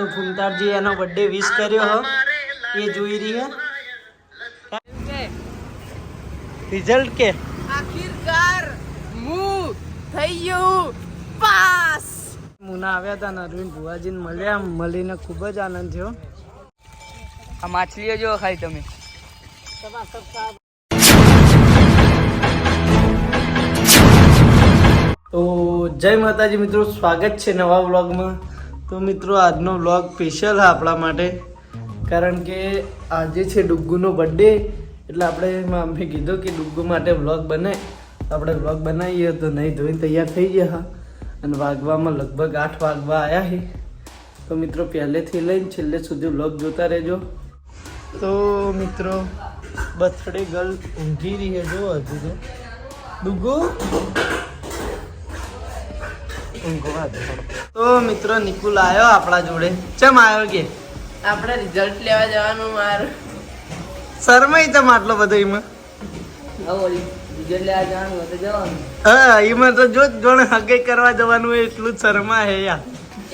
તો ફૂમતારજી એનો birthday wish કર્યો હો. એ જોઈ રહી હે. રિઝલ્ટ કે? આખિરકાર હું થઈ ગયું પાસ. મુના આવ્યા હતા ને અરવિંદ ભુવાજીને મળ્યા. મળીને ખૂબ જ આનંદ થયો. આ માછલીઓ જો ખાઈ તમે. તો જય માતાજી મિત્રો સ્વાગત છે નવા વ્લોગમાં. તો મિત્રો, આજનો વ્લોગ સ્પેશિયલ આપણા માટે. કારણ કે આજે છે ડુગ્ગુનો બર્થડે એટલે આપણે મમ્મી કીધું કે ડુગ્ગુ માટે વ્લોગ બને. આપણે વ્લોગ બનાવીએ તો નહીં ધોઈને તૈયાર થઈ ગયા હા. અને વાગવામાં લગભગ આઠ વાગવા આવ્યા છે તો મિત્રો, પહેલેથી લઈને છેલ્લે સુધી વ્લોગ જોતા રહેજો. તો મિત્રો બર્થડે ગર્લ ઊંઘી રહી છે જો હજુ તો. ડુગ્ગુ. તો મિત્રો નિકુલ આવ્યો આપણા જોડે. ચમ આવ્યો કે? આપણે રિઝલ્ટ લેવા જવાનું માર. શરમાઈ તમ આટલો બધો એમાં? રિઝલ્ટ લેવા જવાનું તો જવાનું. હા એમાં તો જો જોણે હગે કરવા જવાનું હોય એટલું જ શરમા હે યાર.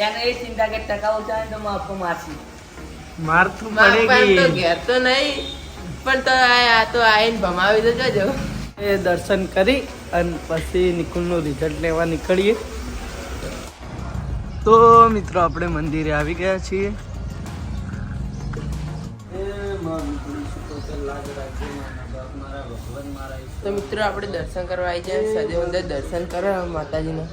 એને એ ચિંતા કે ટકા ઓછા તો હું મારશી. માર તો તો ઘેર તો નહીં પણ તો આ તો આઈને ભમાવી તો જજો. એ દર્શન કરી અને પછી નિકુલનું રિઝલ્ટ લેવા નીકળીએ. તો મિત્રો આપણે મંદિરે આવી ગયા છીએ. તો મિત્રો આપણે દર્શન કરવા આવી જાય સદેવ અંદર દર્શન કરવા માતાજીના.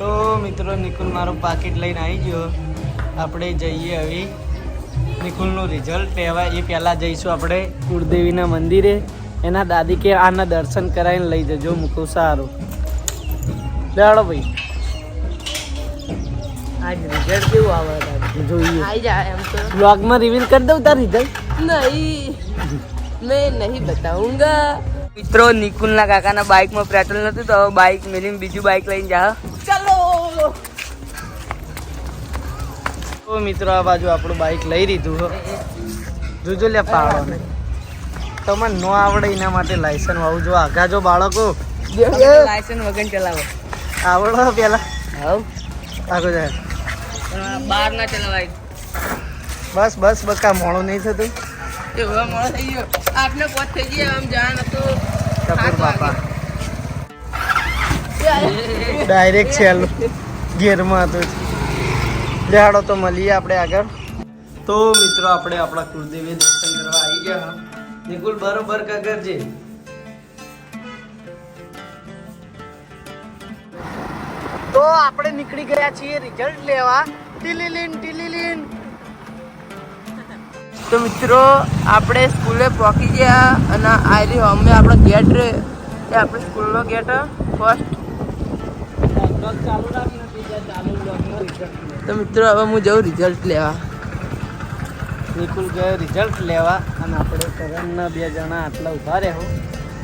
તો મિત્રો નિકુલ મારો પાકીટ લઈને આવી ગયો. આપણે જઈએ હવે. નિકુલનું રિઝલ્ટ લેવા એ પહેલાં જઈશું આપણે કુળદેવીના મંદિરે. એના દાદી કે આના દર્શન કરાવીને લઈ જજો મૂકું સારું. લેવાડો ભાઈ. આજ રિઝલ્ટ કેવું આવે? જોઈએ. આવી જાય એમ તો. બ્લોગમાં રિવીલ કરી દઉં તાર રિઝલ્ટ નહીં. મેં નહીં બતાઉંગા મિત્રો નિકુલના કાકાના બાઇકમાં પેટ્રોલ નતું તો હવે બાઇક મેલીને બીજું બાઇક લઈને જા ચાલો. તો મિત્રો આ બાજુ આપણું બાઇક લઈ લીધું જોજો લે પાડો ને. તમને ન આવડે એના માટે લાયસન્સ આવું જો આગા જો બાળકો. લાયસન્સ વગર ચલાવો. આવડો પેલા. હવ. આગો જાય. બહાર ના ચલાવાય. બસ બસ બસ મોણો નહીં થતું. એ હવે મોડો થઈ ગયો. આપને પોત થઈ ગયો આમ જાણ હતું કપૂર બાપા. ડાયરેક્ટ છેલ્લો ગેરમાં હતો. દેહાડો તો મળીએ આપણે આગળ. તો મિત્રો આપણે આપણા કુળદેવી દર્શન કરવા આવી ગયા. નિકુલ બરોબર કરજે. તો આપણે નીકળી ગયા છીએ રિઝલ્ટ લેવા. ટીલીલીન ટીલીલીન. તો મિત્રો આપણે સ્કૂલે પહોંચી ગયા અને આ રહ્યો અમે આપણો ગેટ રે એ આપણે સ્કૂલનો ગેટ ફર્સ્ટ તો મિત્રો હવે હું જઉં રિઝલ્ટ લેવા. નિકુલ ગયો રિઝલ્ટ લેવા અને આપણે કરણના બે જણા આટલા ઊભા રહેવું.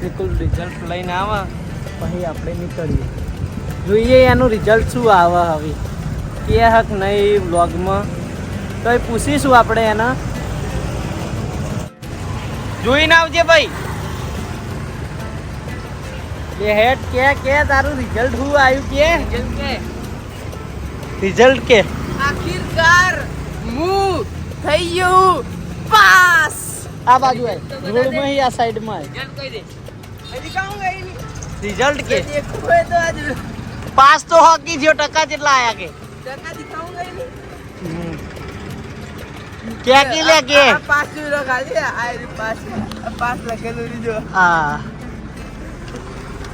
નિકુલ રિઝલ્ટ લઈને આવા પછી આપણે નીકળીએ. જોઈએ એનું રિઝલ્ટ શું આવે હવે. કે હક નહીં વ્લોગમાં તો એ પૂછીશું આપણે એના. જોઈને આવજે ભાઈ. બે હેડ કે કે તારું રિઝલ્ટ શું આવ્યું કે? રિઝલ્ટ કે. આખિરકાર. હું. થઈ ગયું. પાસ. આ બાજુ હે રોડમાં આ સાઈડમાં રિઝલ્ટ કે? પાસ તો હોકી થયો ટકા કેટલા આયા કે? ટકા દિખાઉંગા નહીં ક્યાં કી લે કે? પાસ નો ખાલી આ પાસ પાસ લખેલું રીજો હા.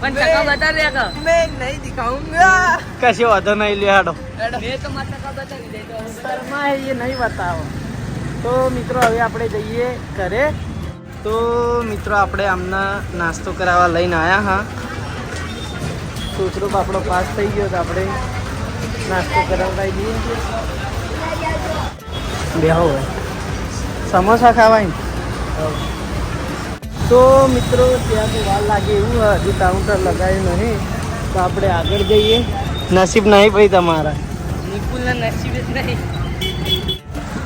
પણ ટકા બતા રહ્યા કા? મેં નહીં દિખાઉંગા કશો વાંધો નહીં લે મેં તો મારા ટકા બતાવી દે તો શર્મા એ નહીં બતાવો. તો મિત્રો, હવે આપણે જઈએ ઘરે. તો મિત્રો, આપણે આમના નાસ્તો કરાવવા લઈને આવ્યા હા. છોકરો આપણો પાસ થઈ ગયો તો આપણે નાસ્તો કરાવડાવી દઈએ બેહો સમોસા ખાવાય તો મિત્રો, ત્યાં તો વાર લાગે એવું હજુ કાઉન્ટર લગાવ્યું નહીં. તો આપણે આગળ જઈએ. નસીબ નહીં ભાઈ તમારા. નિકુલના નસીબ જ નહીં.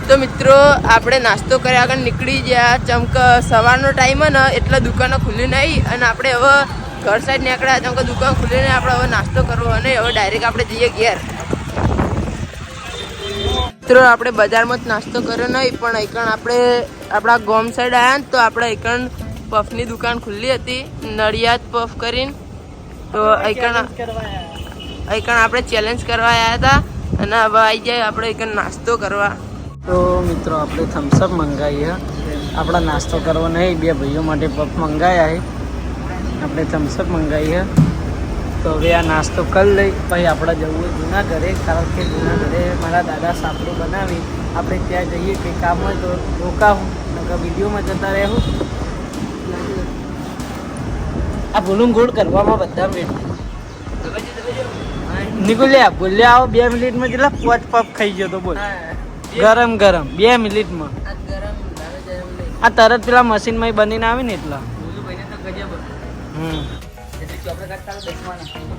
તો મિત્રો આપણે નાસ્તો કર્યા આગળ નીકળી ગયા. ચમક સવારનો ટાઈમ ને એટલે દુકાનો ખુલ્લી નહીં અને આપણે હવે ઘર સાઈડ નીકળ્યા. ચમક દુકાન દુકાન નહીં આપણે હવે નાસ્તો કરવો અને હવે ડાયરેક્ટ આપણે જઈએ ઘેર. મિત્રો આપણે બજારમાં જ નાસ્તો કર્યો નહીં પણ એકણ આપણે આપણા ગોમ સાઈડ આવ્યા ને તો આપણે એકણ પફની દુકાન ખુલ્લી હતી. નડિયાદ પફ કરીને. તો એકણ એકણ આપણે ચેલેન્જ કરવા આવ્યા હતા. અને હવે આવી જાય આપણે એકણ નાસ્તો કરવા. તો મિત્રો, આપણે થમ્સઅપ મંગાવીએ આપણા નાસ્તો કરવો નહીં, બે ભાઈઓ માટે પફ મંગાવ્યા છે. આપણે થમ્સઅપ મંગાવીએ તો હવે આ નાસ્તો કરી લઈ. પછી આપણે જવું જૂના ઘરે, કારણ કે જૂના ઘરે મારા દાદા સાપડું બનાવી. આપણે ત્યાં જઈએ કે કામ હોય તો રોકાવું. નકર વિડીયોમાં જતા રહેવું. આ ભૂલું ગોળ કરવામાં બધા વેટ નીકળ્યા બોલ્યા આવો બે મિનિટમાં જેટલા પોચ પફ ખાઈ ગયો તો બોલ. ગરમ ગરમ. બે મિનિટમાં. આ તરત પેલા મશીનમાં બનીને આવે ને એટલા.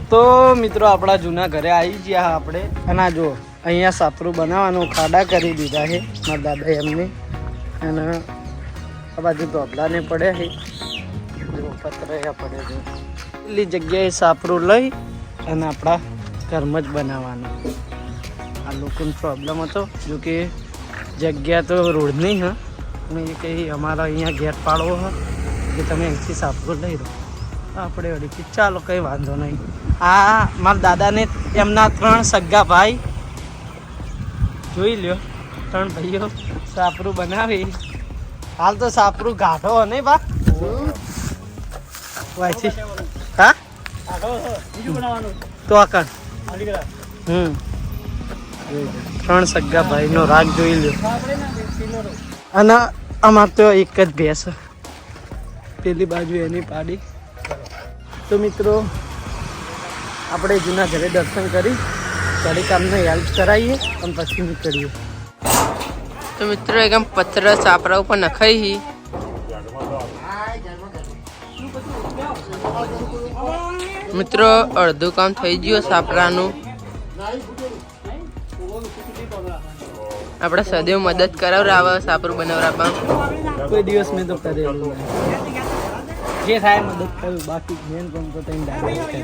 તો મિત્રો આપણા જૂના ઘરે આવી ગયા આપણે. અને આ જો અહીંયા સાપરું બનાવવાનું ખાડા કરી દીધા છે મારા દાદા એમને. અને આ બાજુ ધોબલાને પડે છે. જો પતરાયા પડે છે. એટલી જગ્યાએ સાપરું લઈ અને આપણા ઘરમાં જ બનાવવાનું. લોકોનો પ્રોબ્લેમ હતો જો કે જગ્યા તો રોડની હા. પણ એ કહી અમારા અહીંયા ગેર પાડવો હા કે તમે અહીંથી સાપરું લઈ લો. આપણે અડીથી ચાલો કંઈ વાંધો નહીં. આ મારા દાદાને એમના ત્રણ સગ્ગા ભાઈ જોઈ લ્યો. ત્રણ ભાઈઓ સાપરું બનાવી. હાલ તો સાપરું ગાઢો નહીં બા? વાંચી. હા? તો આકણ હમ. ત્રણ સગ્ગા ભાઈનો રાગ જોઈ લો અને અમાર તો એક જ ભેંસ. પેલી બાજુ એની પાડી. તો મિત્રો, આપણે જૂના ઘરે દર્શન કરી ઘડી કામને હેલ્પ કરાવીએ અને પછી નીકળીએ. તો મિત્રો એકમ પત્ર સાપરા ઉપર નખાઈ મિત્રો, અડધું કામ થઈ ગયું સાપરાનું. આપણે સદૈવ મદદ કરાવરાવે સાપરું બનાવરાવવા કોઈ દિવસ મેં તો કરેલું જે થાય મદદ કરું બાકી મેન કામ તો તઈને દાદા કરી.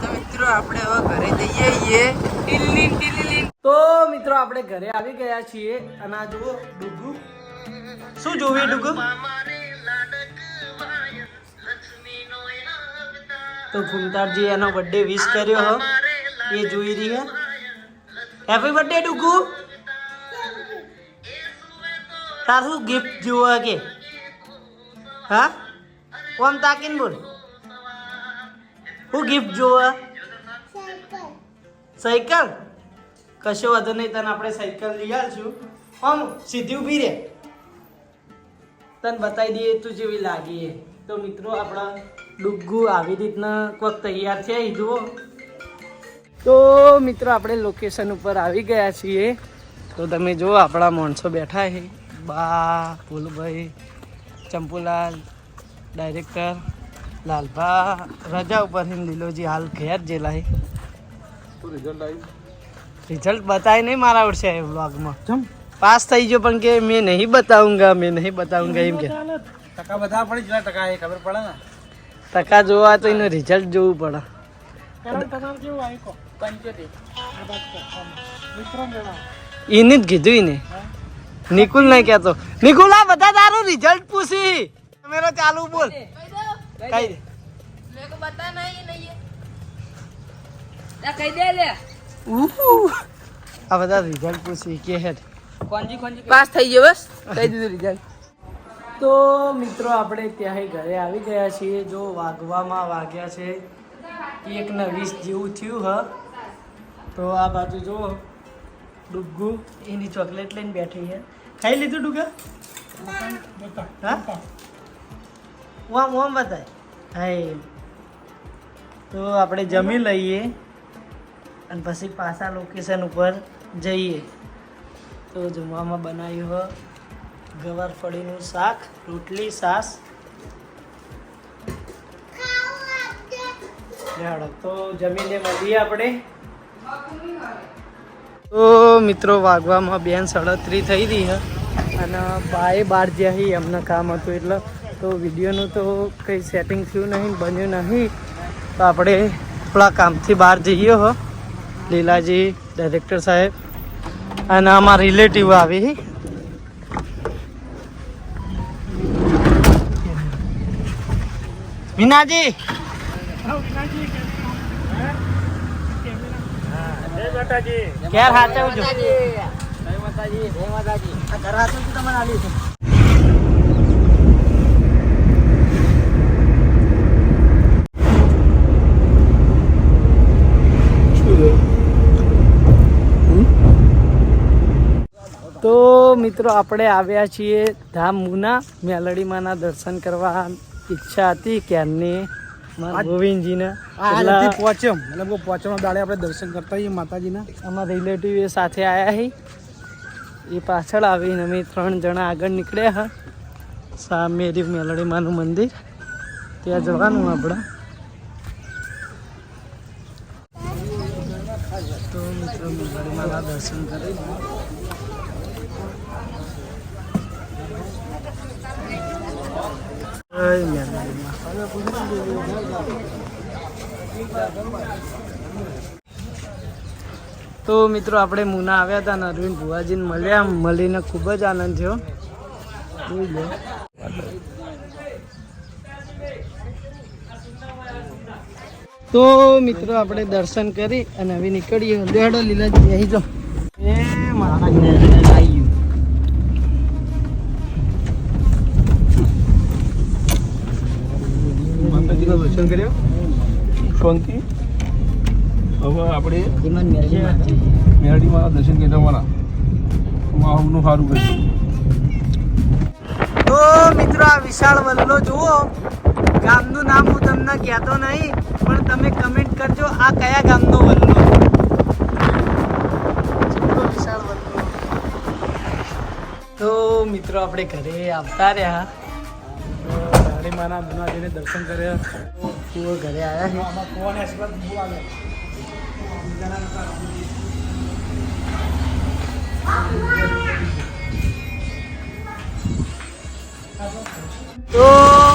તો મિત્રો આપણે હવે ઘરે જઈએ તો મિત્રો આપણે ઘરે આવી ગયા છીએ. અને આ જુઓ ડુગુ. શું જોવી ડુગુ? તો ફૂમતારજી એનો બર્થડે વિશ કર્યો હો. એ જોઈ રહી હે. હેપી બર્થડે ડુગુ. તારું ગિફ્ટ જોવા કે? હા? ઓમ તાકીન બોલ? હું ગિફ્ટ જુઓ સાયકલ. કશો વાંધો નહીં, તને આપણે સાયકલ લઈ આવશું આમ સીધી ઊભી રહે તને બતાવી દઈએ, તું જેવી લાગી તો મિત્રો, આપણા ડુગ્ગુ આવી રીતના કોઈક તૈયાર છે એ જુઓ. તો મિત્રો, આપણે લોકેશન ઉપર આવી ગયા છીએ. તો તમે જુઓ, આપણા માણસો બેઠા છે બા ફૂલભાઈ ચંપુલાલ ડાયરેક્ટર લાલભા રજા ઉપર છે લીલોજી હાલ ઘેર જે લાય રિઝલ્ટ બતાય નહીં મારા વર્ષે વ્લોગમાં પાસ થઈ ગયો પણ કે મેં નહીં બતાવુંગા મેં નહીં બતાવુંગા એમ કે. ટકા બધા પડી જાય ટકા એ ખબર પડે ને? ટકા જોવા તો એનું રિઝલ્ટ જોવું પડે. એને જ કીધું એને. નિકુલ નહીં કેતો નિકુલ આ બધા તારું રિઝલ્ટ પૂછી. મેરો ચાલુ બોલ. કઈ દે. ઉહુ. આ બધા રિઝલ્ટ પૂછી કે હેડ. પાસ થઈ ગયો બસ? કહી દીધું રિઝલ્ટ તો મિત્રો આપણે ત્યાં ઘરે આવી ગયા છીએ. જો વાગવામાં વાગ્યા છે એક ને વીસ જેવું થયું હ. તો આ બાજુ જો. ડુગ્ગુ એની ચોકલેટ લઈને બેઠી છે. ખાઈ લીધું ડુગા? હા? ઓમ ઓમ બતાય હાય. તો આપણે જમી લઈએ અને પછી પાછા લોકેશન ઉપર જઈએ. તો જમવામાં બનાવ્યું હોય ગવાર ફળીનું શાક, રોટલી સાસ હેડો તો જમીને મળીએ આપણે. તો મિત્રો, વાગવામાં બેન સડત્રી થઈ છે અને બાએ બાર જ્યાં એમને કામ હતું એટલે. તો વિડીયોનું તો કંઈ સેટિંગ થયું નહીં, બન્યું નહીં. તો આપણે થોડા કામથી બહાર જઈએ હો. લીલાજી ડાયરેક્ટર સાહેબ અને અમારા રિલેટિવ આવી વિનાજી ક્યારે હાચવજો. આ ઘર હાચવજો તમારે આલ્યું છે. તો મિત્રો આપણે આવ્યા છીએ ધામ મુના મેલડીમાના દર્શન કરવા. ઈચ્છા હતી ક્યારની ગોવિંદજીને. આ પોચમ મતલબ કે પોચમના દાડે આપણે દર્શન કરતા હોઈએ માતાજીના. અમારા રિલેટિવ એ સાથે આવ્યા છે એ પાછળ આવીને અમે ત્રણ જણા આગળ નીકળ્યા હા. સામે રહ્યું મેલડીમાનું મંદિર. ત્યાં જવાનું આપણે. તો મિત્રો મેલડીમાના દર્શન કરી. જય મેલડીમાં તો મિત્રો, આપણે મુના આવ્યા હતા અને અરવિંદ ભુવાજીને મળ્યા. મળીને ખૂબ જ આનંદ થયો. તો મિત્રો, આપણે દર્શન કરી અને હવે નીકળીએ. દેડો લીલાજી, અહીં જો. એ માતા દર્શન કર્યા? શાંતિ? હવે આપણે મેરડીમાં દર્શન કરવાના માહોલનું સારું કર્યું. તો મિત્રો, આ વિશાળ વલ્લો જુઓ. ગામનું નામ હું તમને કહેતો નહીં, પણ તમે કમેન્ટ કરજો આ કયા ગામનો વલ્લો. વિશાળ વલ્લો. તો મિત્રો, આપણે ઘરે આવતા રહ્યા. મેરડીમાના મુનાજીને દર્શન કર્યા. તો ઘરે આવ્યા છે. આમાં કોણ આશીર્વાદ બહુ આવે. તો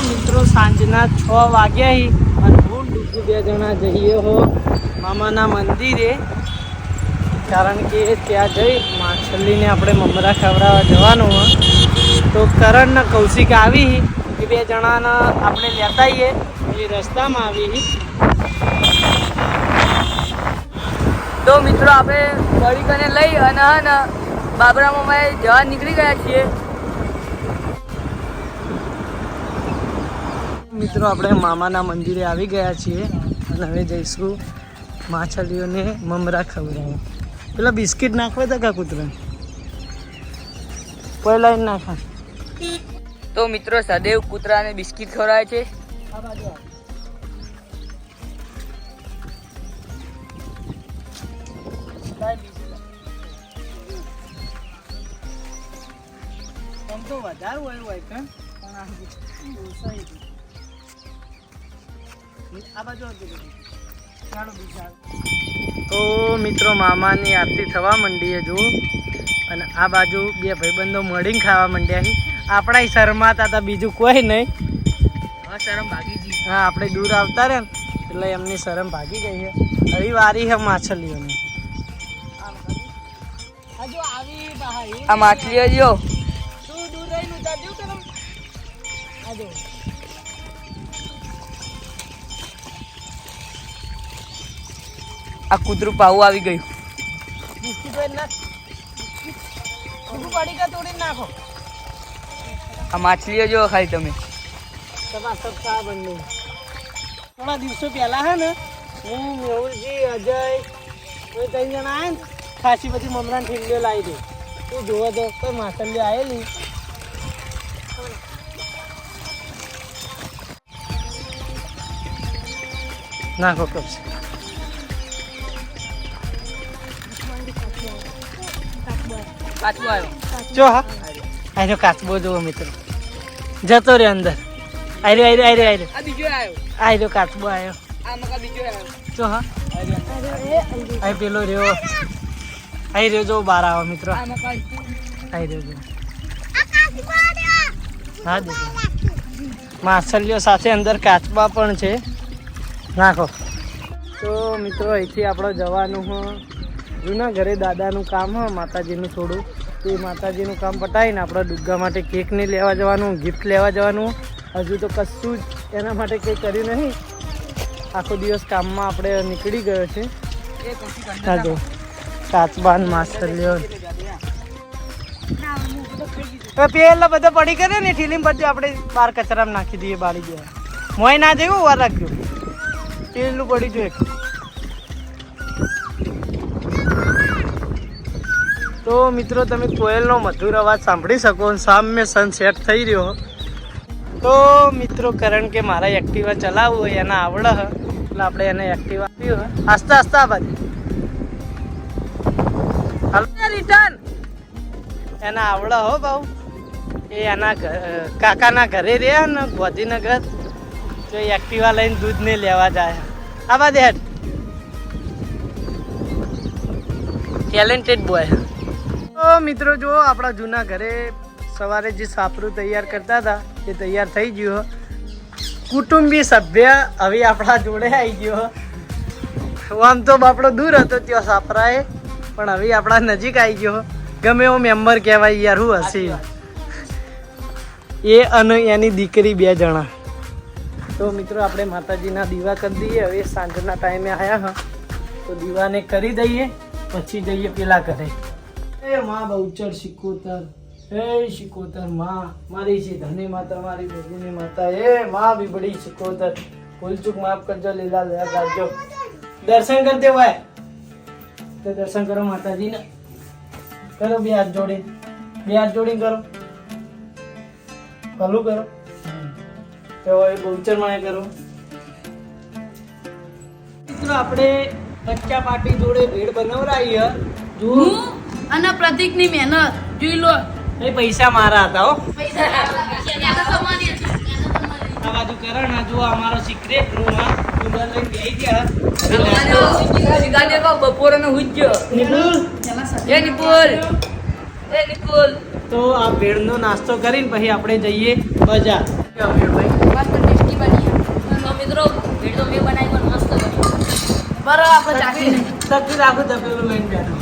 મિત્રો સાંજના છ વાગ્યા હી અને હું ડુગુ બે જણા જઈએ હો મામાના મંદિરે. કારણ કે ત્યાં જઈ માછલીને આપણે મમરા ખવડાવવા જવાનું હોય તો કરણના કૌશિક આવી હી. એ બે જણાને આપણે લેતા આવીએ. એ રસ્તામાં આવી તો મિત્રો આપણે બળીકને લઈ અને હા ને બાબરા મામાએ જવા નીકળી ગયા છીએ. મિત્રો આપણે મામાના મંદિરે આવી ગયા છીએ અને હવે જઈશું માછલીઓને મમરા ખવડાવવા. પેલા બિસ્કિટ નાખવા હતા કા કૂતરા પહેલાં નાખા તો મિત્રો સદૈવ કૂતરાને બિસ્કિટ ખવડાવે છે. તો વધારે હોય હોય પણ આ બાજુ તો મિત્રો મામાની આરતી થવા માંડી જુઓ અને આ બાજુ બે ભાઈબંધો મળીને ખાવા માંડ્યા છે. આપણા શરમાતા હતા બીજું કોઈ નહીં. શરમ ભાગી ગઈ. હા આપણે દૂર આવતા રહે ને એટલે એમની શરમ ભાગી ગઈ છે. હવે વારી છે માછલીઓની. આ માછલીઓ જો. આ કૂતરું પાવું આવી ગયું. નાખો. આ માછલીઓ જો ખાલી તમે. થોડા દિવસો પહેલા હે ને હું મેહુલજી અજય કોઈ ત્રણ જણા આવ્યા ને ખાસી બધી મમરાન ઠીંડીઓ લાવી દે. તું જોવો તો કોઈ માછલીઓ આવેલી નાખો કપસ કાચબો આવ્યો. જો હા. આર્યો કાચબો જોવો મિત્રો. જતો રહ્યો અંદર. આર્યો આર્યો આર્યો આર્યો આ બીજો આવ્યો આયરો કાચબો આવ્યો આ મકા બીજો આવ્યો જો હા. આય પેલો રહ્યો. આઈ રહ્યો જો બાર આવો મિત્રો. આ મકા આઈ રહ્યો જો. હા દે. માછલીઓ સાથે અંદર કાચબા પણ છે. નાખો. તો મિત્રો અહીંથી આપણે જવાનું હ. જૂના ઘરે દાદાનું કામ હ માતાજીનું થોડું. તે માતાજીનું કામ પટાવીને આપણે ડુગ્ગા માટે કેક ને લેવા જવાનું ગિફ્ટ લેવા જવાનું. હજુ તો કશું જ એના માટે કંઈ કર્યું નહીં. આખો દિવસ કામમાં આપણે નીકળી ગયો છે. હા, જો. માસ્ટર ને માછલીઓ પેલા બધા પડી કરે ને ઠીલીમ બધું આપણે બાર કચરામાં નાખી દઈએ, બાળી દઈએ. મોય ના જેવું, વાર રાખજો. પેલું પડી જો એક. તો મિત્રો તમે કોયલનો મધુર અવાજ સાંભળી શકો સામે સનસેટ થઈ રહ્યો. તો મિત્રો કારણ કે મારા એક્ટિવા ચલાવવું હોય એના આવડે હ એટલે આપણે એને એક્ટિવા આપ્યું આસ્તે આસ્તા બાજુ. રિટર્ન એના આવડે હો ભાઉ એ એના કાકાના ઘરે રહ્યા ને ગોધીનગર તો એક્ટિવા લઈને દૂધ ને લેવા જાય આવા દેટ ટેલેન્ટેડ બોય તો મિત્રો જો આપણા જૂના ઘરે સવારે જે સાપરું તૈયાર કરતા હતા, એ તૈયાર થઈ ગયું કુટુંબી સભ્ય હવે આપણા જોડે આવી ગયો. આમ તો બાપડો દૂર હતો ત્યાં સાપરાએ, પણ હવે આપણા નજીક આવી ગયો ગમે એવો મેમ્બર કહેવાય યાર, હું હસી એ અને એની દીકરી બે જણા. તો મિત્રો, આપણે માતાજીના દીવા કરી દઈએ. હવે સાંજના ટાઈમે આવ્યા હા. તો દીવાને કરી દઈએ, પછી જઈએ પેલા ઘરે. એ માં બહુચર શિકોતર એ શિકોતરમાં, મારી છે ધની માતા, મારી બેગુની માતા, એ માં બીબડી શિકોતર ભૂલચૂક માફ કરજો, લીલા લયા રાખજો. દર્શન કરતે હોય તો દર્શન કરો માતાજીને. કરો બે હાથ જોડી. બે હાથ જોડી કરો. ભલું કરો. તો એ બહુચરમાં કરો. મિત્રો, આપણે કચ્ચા પાટી જોડે ભેડ બનાવરાઈ હ જુઓ હું? અને પ્રતિકની મહેનત. જોઈ લો. એ પૈસા મારા હતા હો. પૈસા. આ બાજુ જુઓ અમારો સિક્રેટ રૂમ આ. કુલર લઈને ગયા. તો આ ભેળનો નાસ્તો કરીને પછી આપણે જઈએ બજાર. બરાબર આપણે ચાખી નહીં. તકી તપેલું લઈને બેઠો.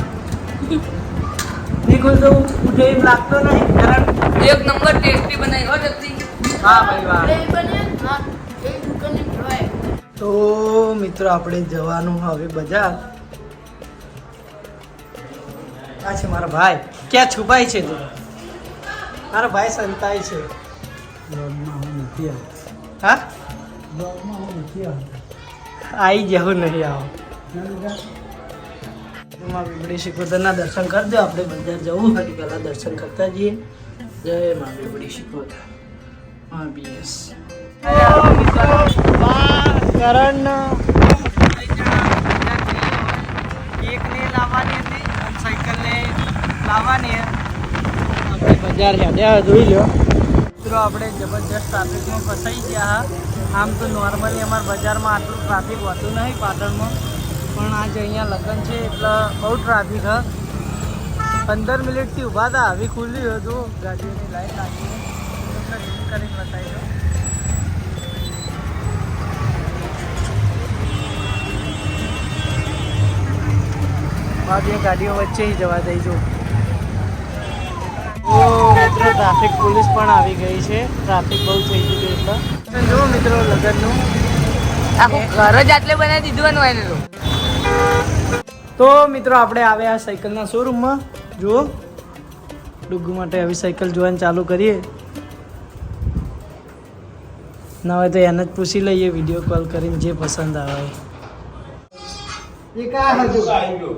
નિકુલ તો ઉઠે એમ લાગતો નહીં કારણ એક નંબર ટેસ્ટી બનાવી હો જલ્દી. હા ભાઈ વાહ. એ બને હા એ દુકાને ભરવાય. તો મિત્રો આપણે જવાનું હવે બજાર. આ છે મારા ભાઈ. ક્યાં છુપાય છે તું? મારા ભાઈ સંતાય છે. હા? આવી જવું નહીં આવો. માં બીબડી શિકોતરના દર્શન કરજો. આપણે બજાર જવું હતી પહેલાં દર્શન કરતા જઈએ. જય માં બીબડી શિકોતર હા બીએસ કરણ. એકને લાવવાની હતી અને સાયકલને લાવવાની આપણે બજાર હેડ્યા જોઈ લો મિત્રો આપણે જબરજસ્ત ટ્રાફિકમાં ફસાઈ ગયા. હા આમ તો નોર્મલી અમારા બજારમાં આટલું ટ્રાફિક હોતું નહીં પાટણમાં. પણ આજે અહીંયા લગ્ન છે એટલે બહુ ટ્રાફિક હ. પંદર મિનિટથી ઊભા હતા હવે ખુલ્લી હતું ગાડીઓની લાઈન લાગી. તમને ઝૂમ કરીને બતાવી દો આ બે ગાડીઓ વચ્ચે જ જવા દઈજો ઓ ટ્રાફિક પોલીસ પણ આવી ગઈ છે. ટ્રાફિક બહુ થઈ ગયું એટલે જો મિત્રો લગ્નનું. આખું ઘર જ આટલે બનાવી દીધું હોય ને તો મિત્રો આપણે આવ્યા સાયકલના શોરૂમમાં જુઓ. ડુગ માટે આવી સાયકલ જોવાનું ચાલુ કરીએ. ના હોય તો એને જ પૂછી લઈએ વીડિયો કોલ કરીને જે પસંદ આવે. એ કા હજુ.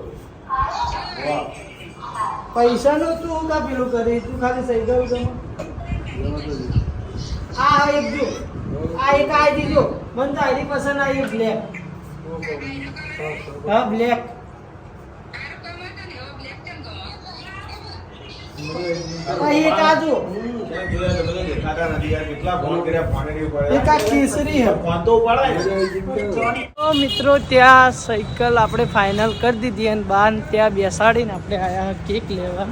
પૈસાનું તું કા પેલું કરી? તું ખાલી સાયકલ આ એક જો. આ એક આ દીજો મને તો આઈડી પસંદ આવી બ્લેક હા બ્લેક મિત્રો, ત્યાં સાયકલ આપણે ફાઇનલ કરી દીધી અને બાન ત્યાં બેસાડીને આપણે આયા કેક લેવા.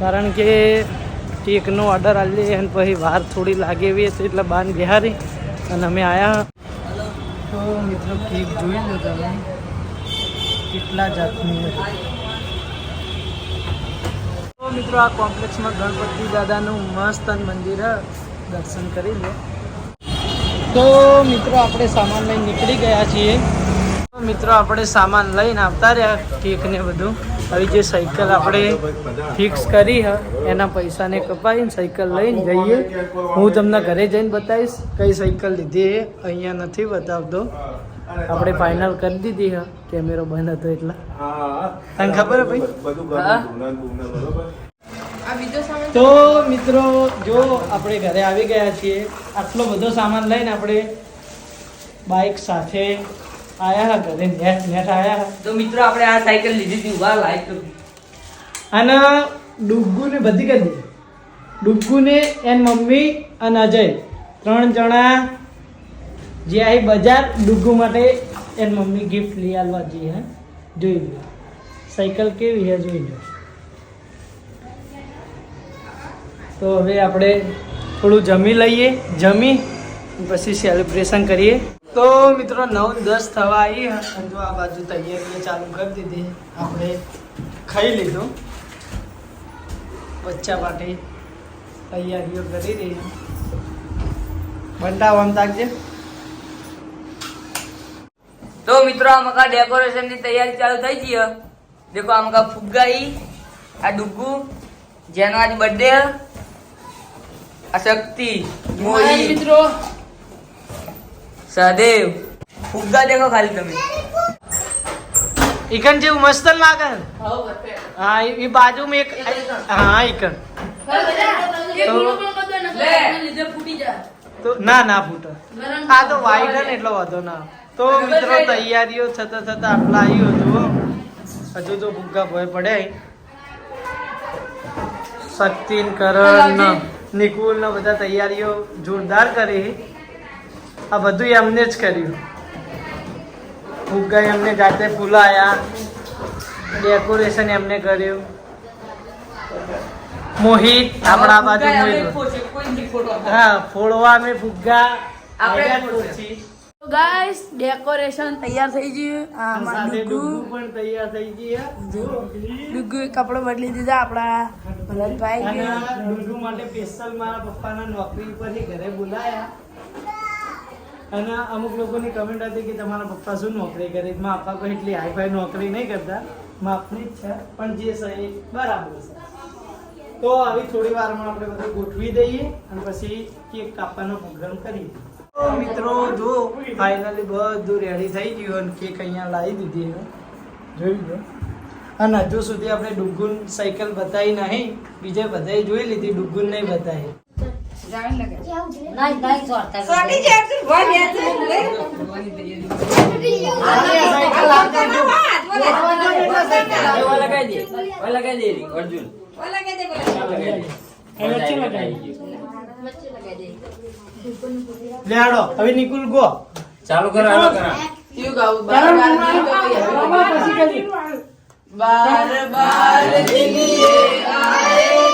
કારણ કે કેકનો ઓર્ડર આલી અને પછી વાર થોડી લાગે એવી એટલે બાન બિહારી અને અમે આવ્યા તો મિત્રો, કેક જોઈ લો તમે. કેટલા જાતની તો મિત્રો, આ કોમ્પ્લેક્સમાં ગણપતિ દાદાનું મસ્ત મંદિર દર્શન કરી લો. તો મિત્રો, આપણે સામાન લઈને નીકળી ગયા છીએ. મિત્રો, આપણે સામાન લઈને આવતા રહ્યા, કેક ને બધું. હવે જે સાયકલ આપણે ફિક્સ કરી હ, એના પૈસાને કપાવીને સાયકલ લઈને જઈએ. હું તમને ઘરે જઈને બતાવીશ કઈ સાયકલ લીધી એ. અહીંયા નથી બતાવતો. આપણે ફાઇનલ કરી દીધી હ કેમેરો બંધ હતો એટલે. તને ખબર હે ભાઈ? તો મિત્રો, જો આપણે ઘરે આવી ગયા છીએ. આટલો બધો સામાન લઈને આપણે બાઇક સાથે આયા હા ઘરે નેટ નેટ આયા હા. તો મિત્રો આપણે આ સાયકલ લીધી હતી ઊભા લાઈક અને ડુગ્ગુને બધી કરી દીધી. ડુગ્ગુને એન મમ્મી અને અજય ત્રણ જણા જે આ બજાર ડુગ્ગુ માટે એન મમ્મી ગિફ્ટ લઈ આવવા જઈએ હા. જોઈ લો. સાયકલ કેવી છે જોઈ લો. તો હવે આપણે થોડું જમી લઈએ. જમી પછી સેલિબ્રેશન કરીએ. તો મિત્રો નવ દસ થવા આવી અને જો આ બાજુ તૈયારીઓ ચાલુ કરી દીધી. આપણે ખાઈ લીધું. બચ્ચા માટે તૈયારીઓ કરી રહી બંટા આમ તાકજે. તો મિત્રો આમ કા ડેકોરેશનની તૈયારી ચાલુ થઈ ગઈ. દેખો આ મકા ફુગ્ગાઈ આ ડુગુ જેનો આજ બર્થડે આ શક્તિ મિત્રો સહદેવ ફુગ્ગા દેખો ખાલી તમે ઇકન જેવું મસ્ત લાગે હા એ બાજુ બાજુમાં એક હા જાય તો ના ના ફૂટે આ તો વાઈટ ને એટલો વધો ના તો મિત્રો તૈયારીઓ થતા થતા આટલા આવ્યું હતું હજુ તો ભૂગા ભય પડે શક્તિ કરણ નિકુલ ને બધા તૈયારીઓ જોરદાર કરી. આ બધું એમને જ કર્યું. ફુગ્ગા એમને જાતે ફૂલાયા ડેકોરેશન એમને કર્યું. મોહિત આપણા બાજુ હા ફોડવા મેં ફુગ્ગા આપણે. ગાઈસ ડેકોરેશન તૈયાર થઈ ગયું. આ અને અમારું સાથે ડુગ્ગુ ડુગ્ગુ પણ તૈયાર થઈ ગયા ડુગુ કપડો બદલી દીધા આપણા ભરતભાઈ ડુગુ માટે સ્પેશિયલ મારા પપ્પાના નોકરી પરથી ઘરે બોલાયા. અને અમુક લોકોની કમેન્ટ હતી કે તમારા પપ્પા શું નોકરી કરે? મા પપ્પા કોઈ એટલી હાઈફાઈ નોકરી નહીં કરતા. માપની જ છે, પણ જે છે એ બરાબર છે. તો આવી થોડી વારમાં આપણે બધું ગોઠવી દઈએ અને પછી કેક કાપવાનો પ્રોગ્રામ કરીએ. મિત્રો, જો ફાઇનલી બધું રેડી થઈ ગયું અને કેક અહીંયા લાવી દીધી એને જોઈ લો. અને હજુ સુધી આપણે ડુગુન સાયકલ બતાવી નહીં. બીજે બધાએ જોઈ લીધી ડુગુન નહીં બતાવી. હવે નિકુલ ગો. ચાલુ કરો હાલો કરો. ચાલો, બાર બાર દિલીએ આए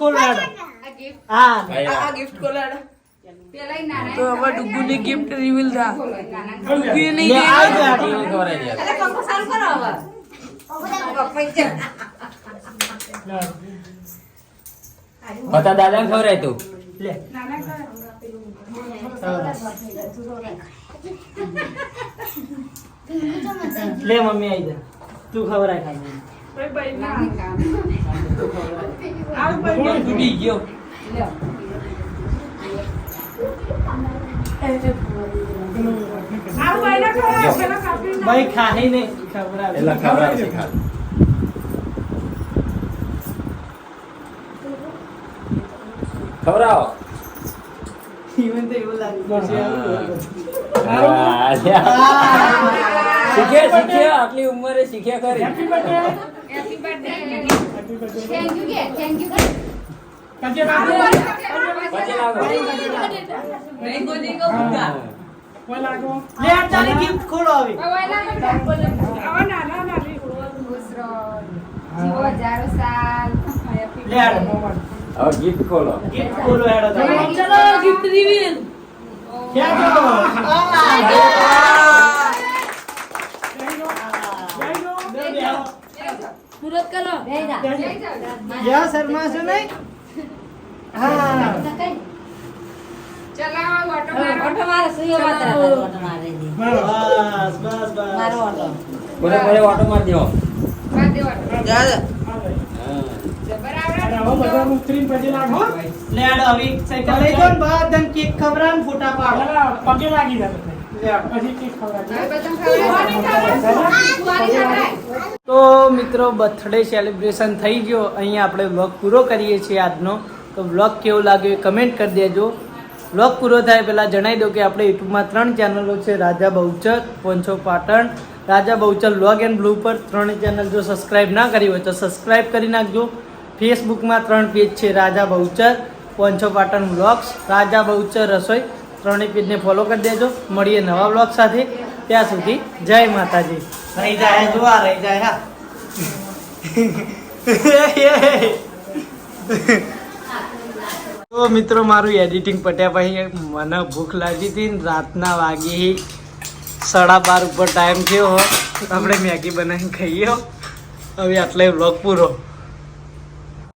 હાલો હા. આ ગિફ્ટ કોલાડો. તો હવે ડુગ્ગુની ગિફ્ટ રિવીલ થા. ડુગ્ગુની લે gift. આવ દે હાલો. બતા દાદા ખવરાય તું. લે. લે મમ્મી આવી જા. તું ખબર ખાઈ તૂટી ગયો ભાઈ ખબર ખવડાવો. તો એવું શીખ્યા શીખ્યા. આટલી ઉંમરે શીખ્યા ખરી પછી લાવો હા. લે આ તારી gift ખોલો હવે. લે. હવે ગીફ્ટ ખોલો. Gift ખોલો હેડો. ચલો ગિફ્ટ રિવીલ ક્યાં જો? મુરત કરો. યા શર્મા છો નહીં? હા. બસ. બસ બસ બોલે બોલે ઓટો. માર દો જા જા. લે હાલો હવે સાયકલ લઈ જાઓ કેક ખવડાવો ફોટા પાડો. મિત્રો, બર્થડે સેલિબ્રેશન થઈ ગયો. અહીંયા આપણે વ્લોગ પૂરો કરીએ છીએ આજનો. તો વ્લોગ કેવો લાગ્યો એ કમેન્ટ કરી દેજો. વ્લોગ પૂરો થાય પહેલાં જણાવી દો કે આપણે યુટ્યુબમાં ત્રણ ચેનલો છે. Raja Bahuchar પોંચો Patan. Raja Bahuchar vlog and blue પર ત્રણ ચેનલ જો સબસ્ક્રાઈબ ના કરી હોય તો સબસ્ક્રાઈબ કરી નાખજો. ફેસબુકમાં ત્રણ પેજ છે. રાજા બહુચર પોંચો પાટણ વ્લોગ્સ રાજા બહુચર રસોઈ. ત્રણેય પેજને ફોલો કરી દેજો. મળીએ નવા વ્લોગ સાથે. ત્યાં સુધી જય માતાજી. રહી જાય, જોવા રહી જાય, હા. તો મિત્રો, મારું એડિટિંગ પટ્યા પછી મને ભૂખ લાગી હતી રાતના વાગી સાડા બાર ઉપર ટાઈમ થયો આપણે મેગી બનાવીને ખાઈએ હવે આટલે વ્લોગ પૂરો.